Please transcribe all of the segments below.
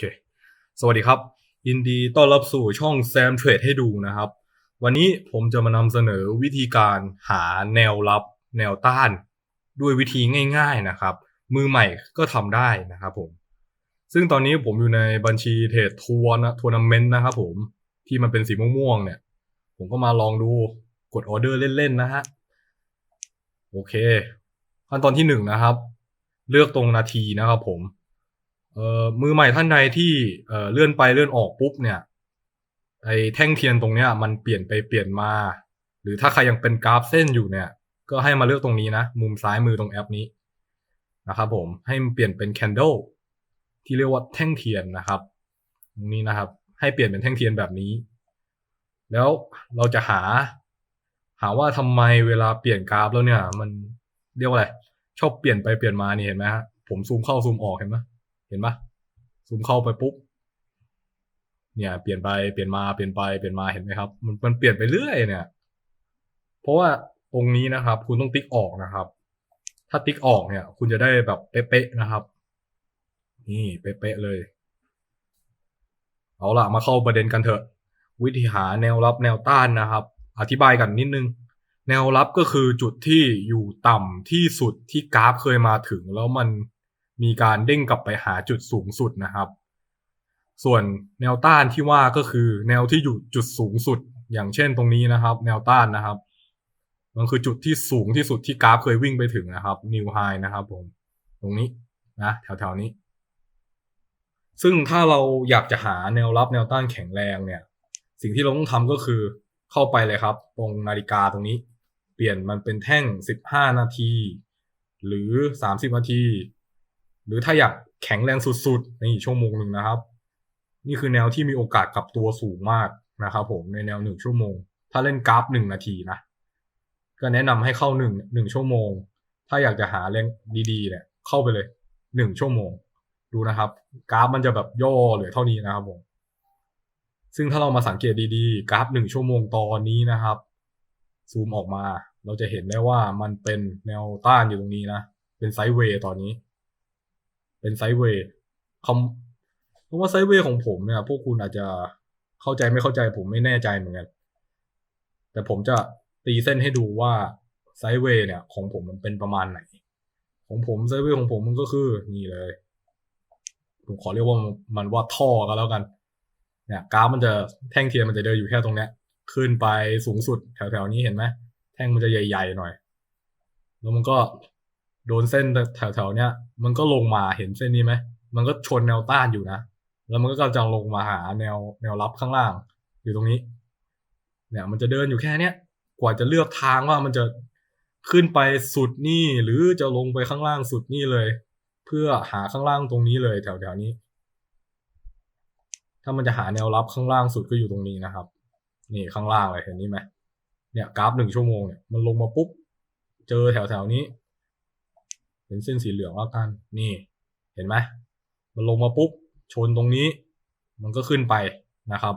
ค สวัสดีครับ ยินดีต้อนรับสู่ช่องแซมเทรดให้ดูนะครับ วันนี้ผมจะมานำเสนอวิธีการหาแนวรับแนวต้าน ด้วยวิธีง่าย ๆนะครับ มือใหม่ก็ทำได้นะครับผม ซึ่งตอนนี้ผมอยู่ในบัญชีเทรดทัวร์นะทัวร์นาเมนต์นะครับผมที่มันเป็นสีม่วงๆเนี่ย ผมก็มาลองดูกดออเดอร์เล่นๆนะฮะ โอเค ขั้นตอนที่หนึ่งนะครับ เลือกตรงนาทีนะครับผม เอ่อมือใหม่ท่านใดที่เอ่อเลื่อนไปเลื่อนออกปุ๊บเนี่ยไอ้แท่งเทียนตรงเนี้ย มันเปลี่ยนไปเปลี่ยนมา หรือถ้าใครยังเป็นกราฟเส้นอยู่เนี่ย ก็ให้มาเลือกตรงนี้นะมุมซ้ายมือตรงแอปนี้นะครับผมให้มันเปลี่ยนเป็น candle ที่เรียกว่าแท่งเทียนนะครับตรงนี้นะครับ ให้เปลี่ยนเป็นแท่งเทียนแบบนี้ แล้วเราจะหา หาว่าทำไมเวลาเปลี่ยนกราฟแล้วเนี่ย มันเรียกว่าอะไรชอบเปลี่ยนไปเปลี่ยนมานี่เห็นไหมฮะผมซูมเข้าซูมออกเห็นไหม เห็นปะซูมเข้าไปปุ๊บ เนี่ยเปลี่ยนไปเปลี่ยนมาเปลี่ยนไปเปลี่ยนมาเห็นไหมครับ มันมันเปลี่ยนไปเรื่อยเนี่ย เพราะว่าตรงนี้นะครับ คุณต้องติ๊กออกนะครับ ถ้าติ๊กออกเนี่ย คุณจะได้แบบเป๊ะๆนะครับ นี่เป๊ะๆเลย เอาละมาเข้าประเด็นกันเถอะ วิธีหาแนวรับแนวต้านนะครับ อธิบายกันนิดนึงแนวรับก็คือจุดที่อยู่ต่ำที่สุดที่กราฟเคยมาถึงแล้วมัน มีการเด้งกลับไปหาจุดสูงสุดนะครับ ส่วนแนวต้านที่ว่าก็คือแนวที่อยู่จุดสูงสุด อย่างเช่นตรงนี้นะครับ แนวต้านนะครับ มันคือจุดที่สูงที่สุดที่กราฟเคยวิ่งไปถึงนะครับนิวไฮนะครับผมตรงนี้นะแถวๆนี้ ซึ่งถ้าเราอยากจะหาแนวรับแนวต้านแข็งแรงเนี่ย สิ่งที่เราต้องทำก็คือเข้าไปเลยครับ ตรงนาฬิกาตรงนี้ เปลี่ยนมันเป็นแท่ง 15 นาที หรือ 30 นาที หรือถ้าอยากแข็งแรงสุดๆ ในชั่วโมงหนึ่งนะครับ นี่คือแนวที่มีโอกาสกลับตัวสูงมากนะครับผมในแนวหนึ่งชั่วโมง ถ้าเล่นกราฟหนึ่งนาทีนะ ก็แนะนำให้เข้าหนึ่งหนึ่งชั่วโมง ถ้าอยากจะหาแรงดีๆเนี่ยเข้าไปเลยหนึ่งชั่วโมง ดูนะครับ กราฟมันจะแบบย่อเหลือเท่านี้นะครับผมซึ่งถ้าเรามาสังเกตดีๆ กราฟหนึ่งชั่วโมงตอนนี้นะครับ ซูมออกมา เราจะเห็นได้ว่ามันเป็นแนวต้านอยู่ตรงนี้นะ เป็นไซด์เวย์ตอนนี้ เป็นไซด์เวย์คำคำว่าไซด์เวย์ของผมเนี่ย พวกคุณอาจจะเข้าใจไม่เข้าใจผมไม่แน่ใจเหมือนกัน แต่ผมจะตีเส้นให้ดูว่าไซด์เวย์เนี่ย ของผมมันเป็นประมาณไหน ของผมไซด์เวย์ของผมมันก็คือนี่เลย ผมขอเรียกว่ามันว่าท่อก็แล้วกัน เนี่ยกราฟมันจะแท่งเทียนมันจะเดินอยู่แค่ตรงเนี้ย ขึ้นไปสูงสุดแถวๆนี้เห็นไหมแท่งมันจะใหญ่ๆหน่อย แล้วมันก็ โดนเส้นแถวๆเนี้ย มันก็ลงมาเห็นเส้นนี้ไหมมันก็ชนแนวต้านอยู่นะ แล้วมันก็กำลังลงมาหาแนวแนวรับข้างล่าง อยู่ตรงนี้ เนี่ย มันจะเดินอยู่แค่เนี้ยกว่าจะเลือกทางว่ามันจะขึ้นไปสุดนี่หรือจะลงไปข้างล่างสุดนี่เลย เพื่อหาข้างล่างตรงนี้เลยแถวๆนี้ ถ้ามันจะหาแนวรับข้างล่างสุดก็อยู่ตรงนี้นะครับ นี่ข้างล่างเลยเห็นนี่ไหมเนี่ยกราฟหนึ่งชั่วโมงเนี่ยมันลงมาปุ๊บเจอแถวๆนี้ เป็นเส้นสีเหลืองแล้วกัน นี่เห็นไหมมันลงมาปุ๊บชนตรงนี้ มันก็ขึ้นไปนะครับ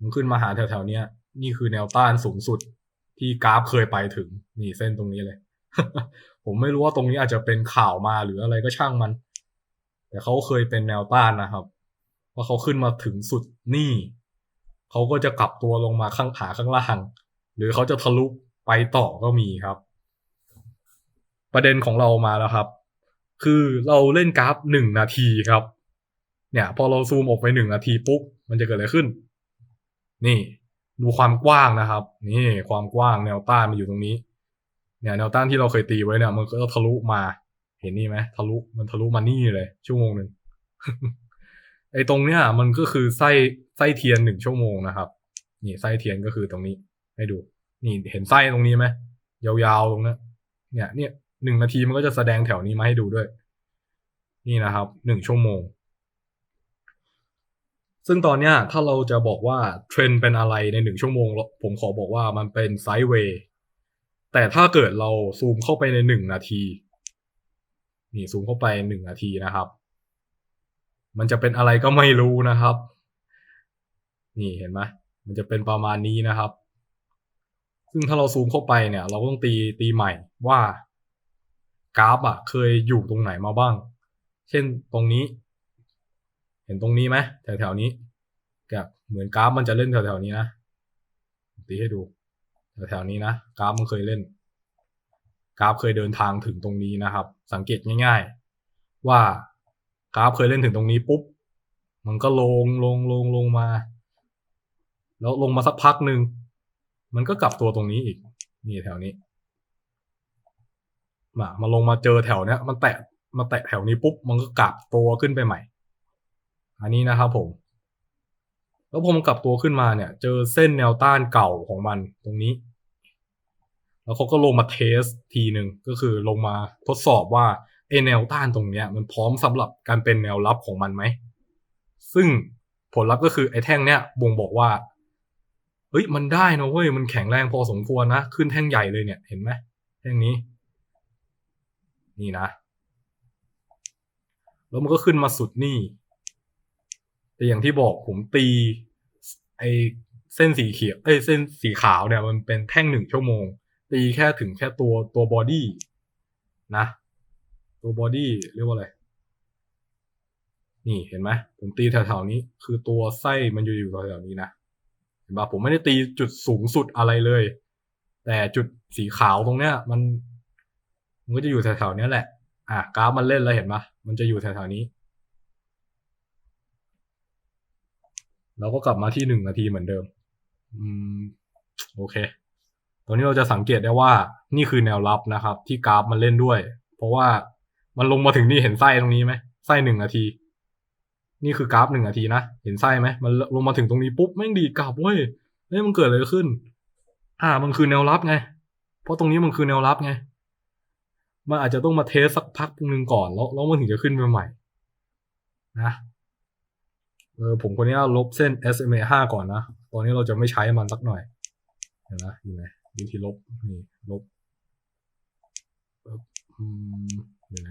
มันขึ้นมาหาแถวๆเนี้ยนี่คือแนวต้านสูงสุดที่กราฟเคยไปถึง นี่เส้นตรงนี้เลย ผมไม่รู้ว่าตรงนี้อาจจะเป็นข่าวมาหรืออะไรก็ช่างมัน แต่เขาเคยเป็นแนวต้านนะครับว่าเขาขึ้นมาถึงสุดนี่เขาก็จะกลับตัวลงมาข้างขาข้างล่าง หรือเขาจะทะลุไปต่อก็มีครับ ประเด็นของเรามาแล้วครับ คือเราเล่นกราฟหนึ่งนาทีครับ เนี่ย พอเราซูมออกไปหนึ่งนาทีปุ๊บมันจะเกิดอะไรขึ้น นี่ ดูความกว้างนะครับ นี่ความกว้างแนวต้านมันอยู่ตรงนี้ เนี่ยแนวต้านที่เราเคยตีไว้เนี่ย มันก็ทะลุมา เห็นนี่ไหมทะลุมันทะลุมานี่เลย ชั่วโมงหนึ่งไอ้ตรงเนี้ยมันก็คือไส้ไส้เทียนหนึ่งชั่วโมงนะครับ นี่ไส้เทียนก็คือตรงนี้ ให้ดู นี่เห็นไส้ตรงนี้ไหมยาวๆตรงนี้เนี่ยเนี่ย หนึ่งนาทีมันก็จะแสดงแถวนี้มาให้ดูด้วย นี่นะครับหนึ่งชั่วโมง ซึ่งตอนเนี้ยถ้าเราจะบอกว่าเทรนเป็นอะไรในหนึ่งชั่วโมง ผมขอบอกว่ามันเป็นไซด์เวย์แต่ถ้าเกิดเราซูมเข้าไปในหนึ่งนาที นี่ซูมเข้าไปหนึ่งนาทีนะครับ มันจะเป็นอะไรก็ไม่รู้นะครับ นี่เห็นไหมมันจะเป็นประมาณนี้นะครับ ซึ่งถ้าเราซูมเข้าไปเนี่ย เราต้องตีตีใหม่ว่า กราฟอะเคยอยู่ตรงไหนมาบ้าง เช่นตรงนี้ เห็นตรงนี้ไหมแถวๆนี้กับเหมือนกราฟมันจะเล่นแถวๆนี้นะตีให้ดูแถวๆนี้นะกราฟมันเคยเล่น กราฟเคยเดินทางถึงตรงนี้นะครับ สังเกตง่าย ๆ ว่ากราฟเคยเล่นถึงตรงนี้ปุ๊บมันก็ลงลงลงลงมา แล้วลงมาสักพักหนึ่งมันก็กลับตัวตรงนี้อีก นี่แถวนี้ มามาลงมาเจอแถวเนี้ย มันแตะมาแตะแถวนี้ปุ๊บ มันก็กลับตัวขึ้นไปใหม่ อันนี้นะครับผม แล้วพอมันกลับตัวขึ้นมาเนี่ย เจอเส้นแนวต้านเก่าของมันตรงนี้ แล้วเขาก็ลงมาเทสทีหนึ่งก็คือลงมาทดสอบว่าไอแนวต้านตรงเนี้ย มันพร้อมสำหรับการเป็นแนวรับของมันไหม ซึ่งผลลัพธ์ก็คือไอ้แท่งเนี้ยบ่งบอกว่าเฮ้ยมันได้นะเว้ยมันแข็งแรงพอสมควรนะ ขึ้นแท่งใหญ่เลยเนี่ยเห็นไหมแท่งนี้ นี่นะ แล้วมันก็ขึ้นมาสุดนี่ แต่อย่างที่บอกผมตี ไอเส้นสีเขียวเอ้ยเส้นสีขาวเนี่ย มันเป็นแท่งหนึ่งชั่วโมง ตีแค่ถึงแค่ตัวตัวบอดี้นะ ตัวบอดี้เรียกว่าอะไร นี่เห็นไหมผมตีแถวๆนี้ คือตัวไส้มันอยู่อยู่แถวๆนี้นะเห็นปะผมไม่ได้ตีจุดสูงสุดอะไรเลย แต่จุดสีขาวตรงเนี้ย มัน มันก็จะอยู่แถวๆนี้แหละ อะกราฟมันเล่นแล้วเห็นปะมันจะอยู่แถวๆนี้เราก็กลับมาที่หนึ่งนาทีเหมือนเดิม อืม โอเคตรงนี้เราจะสังเกตได้ว่า นี่คือแนวรับนะครับ ที่กราฟมันเล่นด้วย เพราะว่ามันลงมาถึงนี่เห็นไส้ตรงนี้ไหมไส้หนึ่งนาที นี่คือกราฟหนึ่งนาทีนะ เห็นไส้ไหมมันลงมาถึงตรงนี้ปุ๊บแม่งดีกลับเว้ยเฮ้ยมันเกิดอะไรขึ้น อ่า มันคือแนวรับไง เพราะตรงนี้มันคือแนวรับไง มันอาจจะต้องมาเทสสักพักหนึ่งก่อน แล้วแล้วมันถึงจะขึ้นไปใหม่ นะเออผมคนนี้ลบเส้น SMA ห้าก่อนนะ ตอนนี้เราจะไม่ใช้มันสักหน่อยเห็นไหมอยู่ไหนวิธีลบนี่ลบอืมอยู่ไหน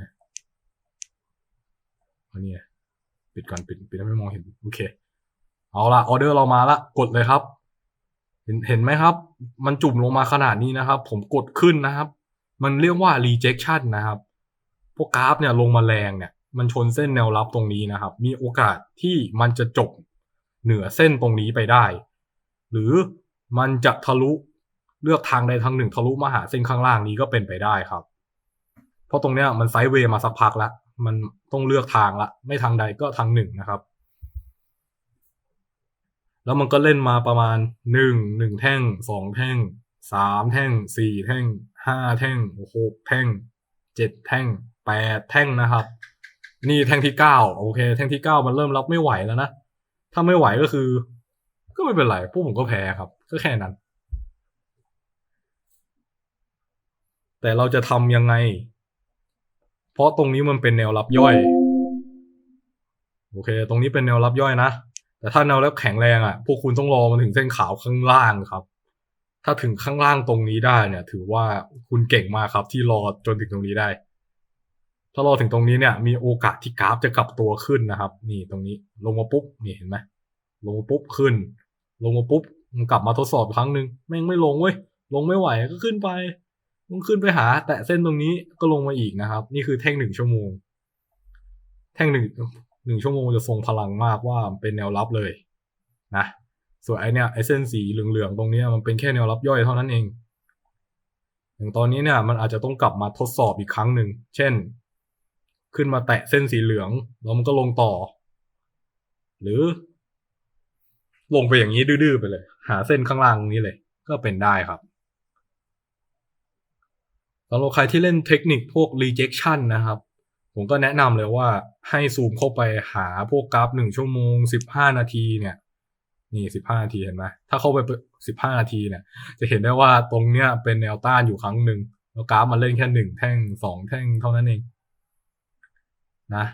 อันนี้ปิดก่อนปิดปิดแล้วไม่มองเห็น โอเค เอาละออเดอร์เรามาละกดเลยครับ เห็นเห็นไหมครับ มันจุ่มลงมาขนาดนี้นะครับ ผมกดขึ้นนะครับ มันเรียกว่า rejection นะครับ พวกกราฟเนี่ยลงมาแรงเนี่ย มันชนเส้นแนวรับตรงนี้นะครับ มีโอกาสที่มันจะจบเหนือเส้นตรงนี้ไปได้ หรือมันจะทะลุเลือกทางใดทางหนึ่งทะลุมาหาเส้นข้างล่างนี้ก็เป็นไปได้ครับ เพราะตรงเนี้ยมันไซด์เวย์มาสักพักละ มันต้องเลือกทางละ ไม่ทางใดก็ทางหนึ่งนะครับ แล้วมันก็เล่นมาประมาณหนึ่งหนึ่งแท่งสองแท่งสามแท่งสี่แท่ง ห้าแท่งหกแท่งเจ็ดแท่งแปดแท่งนะครับ นี่แท่งที่เก้าโอเค แท่งที่เก้ามันเริ่มรับไม่ไหวแล้วนะ ถ้าไม่ไหวก็คือ ก็ไม่เป็นไรพวกผมก็แพ้ครับ ก็แค่นั้น แต่เราจะทำยังไง เพราะตรงนี้มันเป็นแนวรับย่อย โอเค ตรงนี้เป็นแนวรับย่อยนะ แต่ถ้าแนวรับแข็งแรงอะ พวกคุณต้องรอมันถึงเส้นขาวข้างล่างครับ ถ้าถึงข้างล่างตรงนี้ได้เนี่ย ถือว่าคุณเก่งมากครับที่รอจนถึงตรงนี้ได้ ถ้ารอถึงตรงนี้เนี่ย มีโอกาสที่กราฟจะกลับตัวขึ้นนะครับ นี่ตรงนี้ลงมาปุ๊บนี่เห็นไหมลงมาปุ๊บขึ้น ลงมาปุ๊บมันกลับมาทดสอบอีกครั้งหนึ่งแม่งไม่ลงเว้ยลงไม่ไหวก็ขึ้นไปมันขึ้นไปหา แตะเส้นตรงนี้ก็ลงมาอีกนะครับ นี่คือแท่งหนึ่งชั่วโมง แท่งหนึ่งหนึ่งชั่วโมงจะทรงพลังมากว่าเป็นแนวรับเลย นะ ส่วนไอเนี่ยไอเส้นสีเหลืองๆตรงนี้มันเป็นแค่แนวรับย่อยเท่านั้นเอง อย่างตอนนี้เนี่ยมันอาจจะต้องกลับมาทดสอบอีกครั้งหนึ่ง เช่น ขึ้นมาแตะเส้นสีเหลืองแล้วมันก็ลงต่อ หรือ ลงไปอย่างนี้ดื้อๆไปเลย หาเส้นข้างล่างนี้เลย ก็เป็นได้ครับสำหรับใครที่เล่นเทคนิคพวก rejection นะครับ ผมก็แนะนำเลยว่าให้ซูมเข้าไปหาพวกกราฟหนึ่งชั่วโมงสิบห้านาทีเนี่ย นี่สิบห้านาทีเห็นไหมถ้าเข้าไปสิบห้านาทีเนี่ย จะเห็นได้ว่าตรงเนี้ยเป็นแนวต้านอยู่ครั้งหนึ่งแล้วกราฟมันเล่นแค่หนึ่งแท่งสองแท่งเท่านั้นเองนะ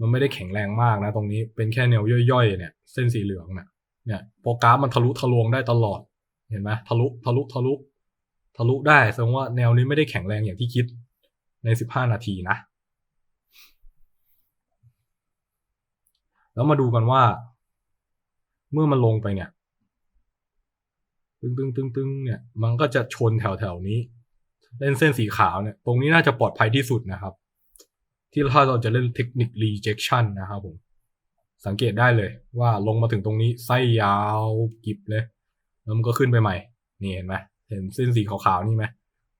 มันไม่ได้แข็งแรงมากนะ ตรงนี้เป็นแค่แนวย่อยๆเนี่ย เส้นสีเหลืองเนี่ยเนี่ยพอกราฟมันทะลุทะลวงได้ตลอด เห็นไหมทะลุทะลุทะลุ ทะลุได้แสดงว่าแนวนี้ไม่ได้แข็งแรงอย่างที่คิดในสิบห้านาทีนะ แล้วมาดูกันว่า เมื่อมันลงไปเนี่ย ตึงตึงตึงตึงเนี่ย มันก็จะชนแถวแถวนี้ เล่นเส้นสีขาวเนี่ย ตรงนี้น่าจะปลอดภัยที่สุดนะครับ ที่ถ้าเราจะเล่นเทคนิค rejection นะครับผม สังเกตได้เลยว่าลงมาถึงตรงนี้ไส้ยาวกิบเลย แล้วมันก็ขึ้นไปใหม่ นี่เห็นไหมเห็นเส้นสีขาวๆนี่ไหม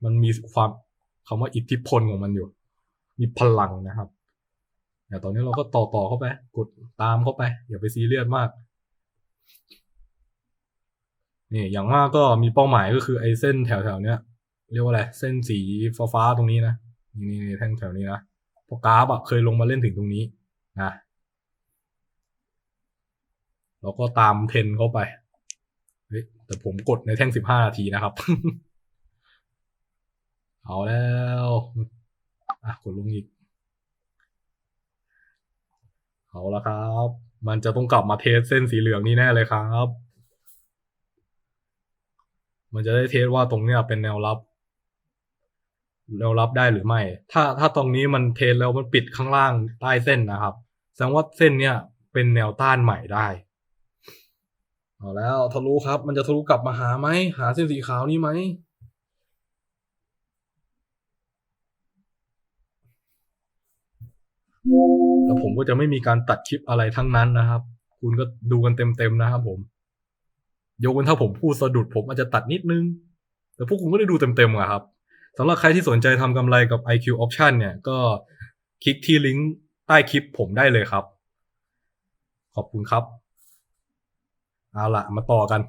มันมีความคำว่าอิทธิพลของมันอยู่ มีพลังนะครับแต่ตอนนี้เราก็ต่อต่อเข้าไป กดตามเข้าไป อย่าไปซีเรียสมาก นี่อย่างมากก็มีเป้าหมายก็คือไอ้เส้นแถวๆเนี้ยเรียกว่าอะไรเส้นสีฟ้าๆตรงนี้นะนี่นี่แท่งแถวนี้นะพอกราฟอะเคยลงมาเล่นถึงตรงนี้นะแล้วก็ตามเทนเข้าไปเฮ้ยแต่ผมกดในแท่งสิบห้านาทีนะครับ เอาแล้วอะกดลงอีก เอาละครับ มันจะต้องกลับมาเทสเส้นสีเหลืองนี่แน่เลยครับ มันจะได้เทสว่าตรงเนี้ยเป็นแนวรับ แนวรับได้หรือไม่ ถ้าถ้าตรงนี้มันเทสแล้วมันปิดข้างล่างใต้เส้นนะครับ แสดงว่าเส้นเนี้ยเป็นแนวต้านใหม่ได้ เอาแล้วทะลุครับ มันจะทะลุกลับมาหาไหม หาเส้นสีขาวนี้ไหม แล้ว ผมก็จะไม่มีการตัดคลิปอะไรทั้งนั้นนะครับ คุณก็ดูกันเต็มๆนะครับผม ยกเว้นถ้าผมพูดสะดุดผมอาจจะตัดนิดนึง แต่พวกคุณก็ได้ดูเต็มๆอะครับสำหรับใครที่สนใจทำกำไรกับ IQ Option เนี่ยก็คลิกที่ลิงก์ใต้คลิปผมได้เลยครับ ขอบคุณครับ เอาละมาต่อกัน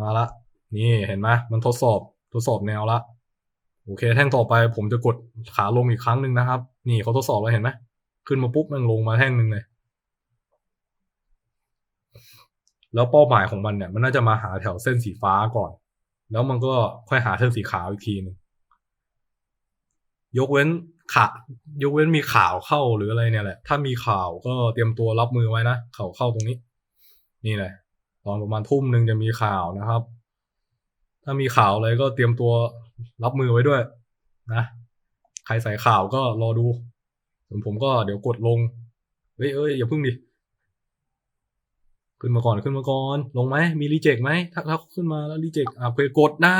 มาละ นี่เห็นไหมมันทดสอบทดสอบแนวละ โอเค แท่งต่อไปผมจะกดขาลงอีกครั้งหนึ่งนะครับ นี่เขาทดสอบแล้วเห็นไหมขึ้นมาปุ๊บมันลงมาแท่งหนึ่งเลย แล้วเป้าหมายของมันเนี่ย มันน่าจะมาหาแถวเส้นสีฟ้าก่อน แล้วมันก็ค่อยหาเส้นสีขาวอีกทีหนึ่งยกเว้นขายกเว้นมีข่าวเข้าหรืออะไรเนี่ยแหละ ถ้ามีข่าวก็เตรียมตัวรับมือไว้นะข่าวเข้าตรงนี้ นี่แหละตอนประมาณทุ่มหนึ่งจะมีข่าวนะครับ ถ้ามีข่าวอะไรก็เตรียมตัวรับมือไว้ด้วย นะ ใครใส่ข่าวก็รอดูส่วนผมก็เดี๋ยวกดลง เฮ้ยเอ้ยอย่าพึ่งดิ ขึ้นมาก่อนขึ้นมาก่อน ลงไหม มีรีเจ็คไหม ถ้าถ้าขึ้นมาแล้วรีเจ็คอ่าเคยกดได้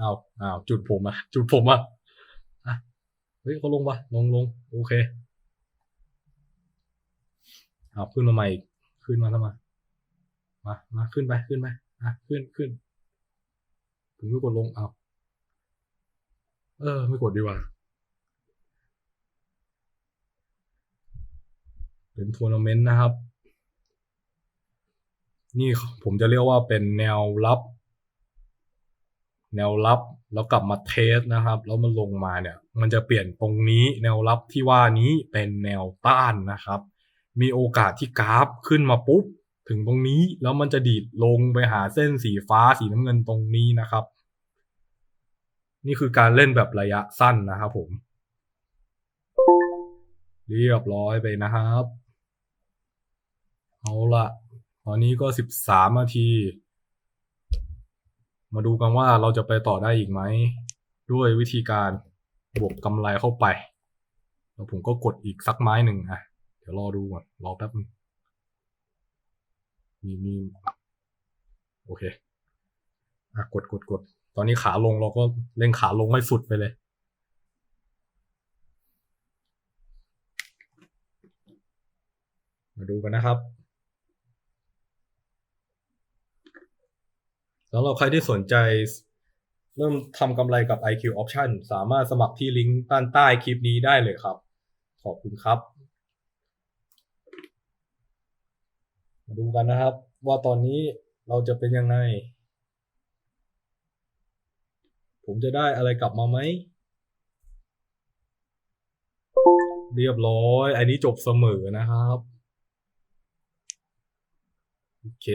อ้าวอ้าวจุดผมอะจุดผมอะอะเฮ้ยเขาลงปะลงลงโอเคอ้าวขึ้นมาใหม่อีกขึ้นมาทำไมมามาขึ้นไปขึ้นไปอะขึ้นขึ้นผมไม่กดลงอ้าวเออ ไม่กดดีกว่า เป็นทัวร์นาเมนต์นะครับ นี่ผมจะเรียกว่าเป็นแนวรับ แนวรับแล้วกลับมาเทสนะครับ แล้วมันลงมาเนี่ย มันจะเปลี่ยนตรงนี้แนวรับที่ว่านี้เป็นแนวต้านนะครับ มีโอกาสที่กราฟขึ้นมาปุ๊บถึงตรงนี้แล้วมันจะดีดลงไปหาเส้นสีฟ้าสีน้ำเงินตรงนี้นะครับ นี่คือการเล่นแบบระยะสั้นนะครับผม เรียบร้อยไปนะครับ เอาละตอนนี้ก็สิบสามนาที มาดูกันว่าเราจะไปต่อได้อีกไหม ด้วยวิธีการบวกกำไรเข้าไป แล้วผมก็กดอีกสักไม้หนึ่งอะ เดี๋ยวรอดูก่อน รอแป๊บนึงมีมี โอเค อะ กดกดกด ตอนนี้ขาลงเราก็เล่นขาลงให้สุดไปเลยมาดูกันนะครับ สำหรับใครที่สนใจเริ่มทำกำไรกับ IQ Option สามารถสมัครที่ลิงก์ด้านใต้คลิปนี้ได้เลยครับ ขอบคุณครับ มาดูกันนะครับ ว่าตอนนี้เราจะเป็นยังไง ผมจะได้อะไรกลับมาไหม เรียบร้อย อันนี้จบเสมอนะครับ โอเค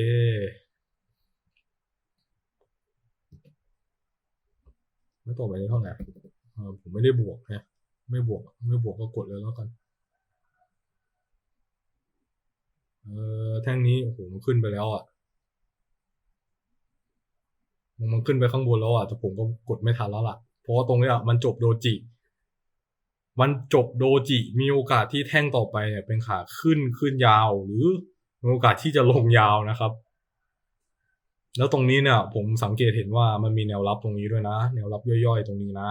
ไม่ต่อไปนี้เท่าไหร่เออผมไม่ได้บวกนะไม่บวก ไม่บวกก็กดเลยแล้วกันเออแท่งนี้โอ้โหมันขึ้นไปแล้วอะมันขึ้นไปข้างบนแล้วอะแต่ผมก็กดไม่ทันแล้วล่ะ เพราะว่าตรงนี้ยมันจบโดจิ มันจบโดจิมีโอกาสที่แท่งต่อไปเนี่ยเป็นขาขึ้นขึ้นยาว หรือมีโอกาสที่จะลงยาวนะครับ แล้วตรงนี้เนี่ยผมสังเกตเห็นว่ามันมีแนวรับตรงนี้ด้วยนะ แนวรับย่อยๆ ตรงนี้นะ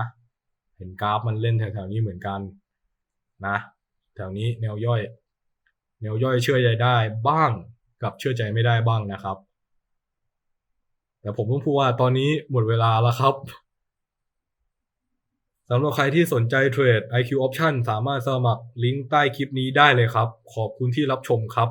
เห็นกราฟมันเล่นแถวๆนี้เหมือนกันนะ แถวนี้แนวย่อย แนวย่อยเชื่อใจได้บ้างกับเชื่อใจไม่ได้บ้างนะครับ แต่ผมต้องพูดว่าตอนนี้หมดเวลาแล้วครับสำหรับใครที่สนใจเทรด IQ Option สามารถสมัครลิงก์ใต้คลิปนี้ได้เลยครับ ขอบคุณที่รับชมครับ